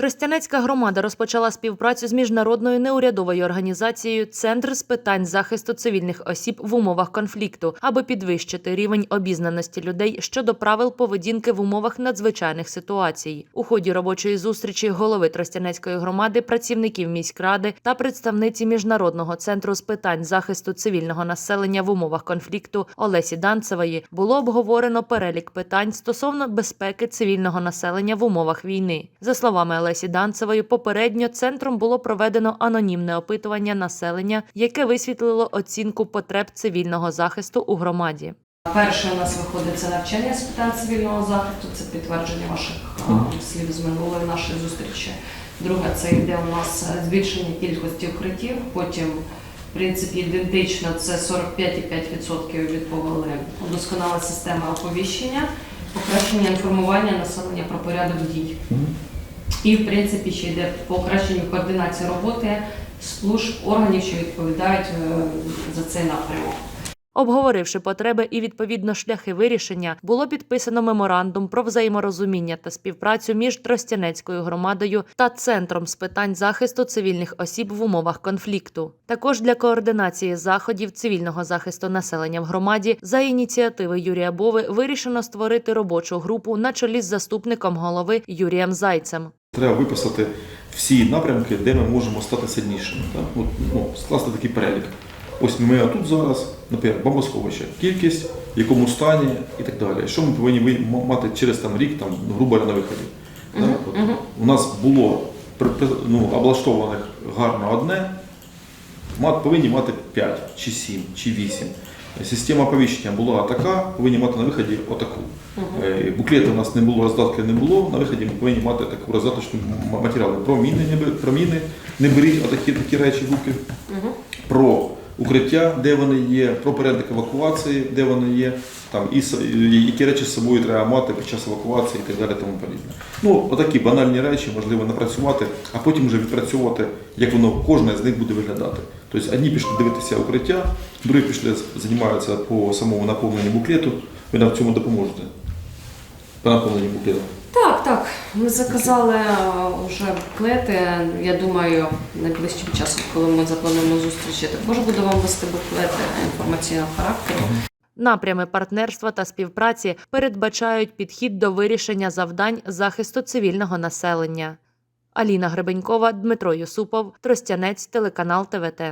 Тростянецька громада розпочала співпрацю з міжнародною неурядовою організацією Центр з питань захисту цивільних осіб в умовах конфлікту, аби підвищити рівень обізнаності людей щодо правил поведінки в умовах надзвичайних ситуацій. У ході робочої зустрічі голови Тростянецької громади, працівників міськради та представниці міжнародного центру з питань захисту цивільного населення в умовах конфлікту Олесі Данцевої було обговорено перелік питань стосовно безпеки цивільного населення в умовах війни. За словами Олесі Данцевої, попередньо центром було проведено анонімне опитування населення, яке висвітлило оцінку потреб цивільного захисту у громаді. Перше у нас виходить це навчання з питань цивільного захисту, це підтвердження ваших слів з минулої нашої зустрічі. Друге, це йде у нас збільшення кількості укриттів. Потім, в принципі, ідентично це 45,5% відповіли удосконала система оповіщення, покращення інформування населення про порядок дій. І, в принципі, ще йде покращення координації роботи служб органів, що відповідають е, за цей напрямок. Обговоривши потреби і відповідно шляхи вирішення, було підписано меморандум про взаєморозуміння та співпрацю між Тростянецькою громадою та центром з питань захисту цивільних осіб в умовах конфлікту. Також для координації заходів цивільного захисту населення в громаді за ініціативи Юрія Бови вирішено створити робочу групу на чолі з заступником голови Юрієм Зайцем. Треба виписати всі напрямки, де ми можемо стати сильнішими. Так? От, ну, скласти такий перелік. Ось ми тут зараз, наприклад, бомбосховище, кількість, в якому стані і так далі. Що ми повинні мати через там, рік, там, ну, грубо на виході. Так? От, У нас було ну, облаштованих гарно одне, мат, повинні мати 5, чи 7, чи 8. Система оповіщення була така, повинні мати на виході отаку. Угу. Буклети у нас не було, роздатки не було. На виході ми повинні мати таку роздаточну матеріали. Про міни не, бер- про міни не беріть, отакі такі речі буки. Угу. Про укриття, де вони є, про порядок евакуації, де вони є, там, і, і які речі з собою треба мати під час евакуації і так далі. Тому подібне. Ну, отакі банальні речі можливо напрацювати, а потім вже відпрацьовувати, як воно кожне з них буде виглядати. Тобто одні пішли дивитися укриття, другі пішли займаються по самому наповненню буклету. Ви нам в цьому допоможете. По наповненню буклету. Так, так. Ми заказали е, вже буклети. Я думаю, найближчим часом, коли ми заплануємо зустріч, я також буду вам вести буклети інформаційного характеру. Напрями партнерства та співпраці передбачають підхід до вирішення завдань захисту цивільного населення. Аліна Гребенькова, Дмитро Юсупов, Тростянець, телеканал ТВТ.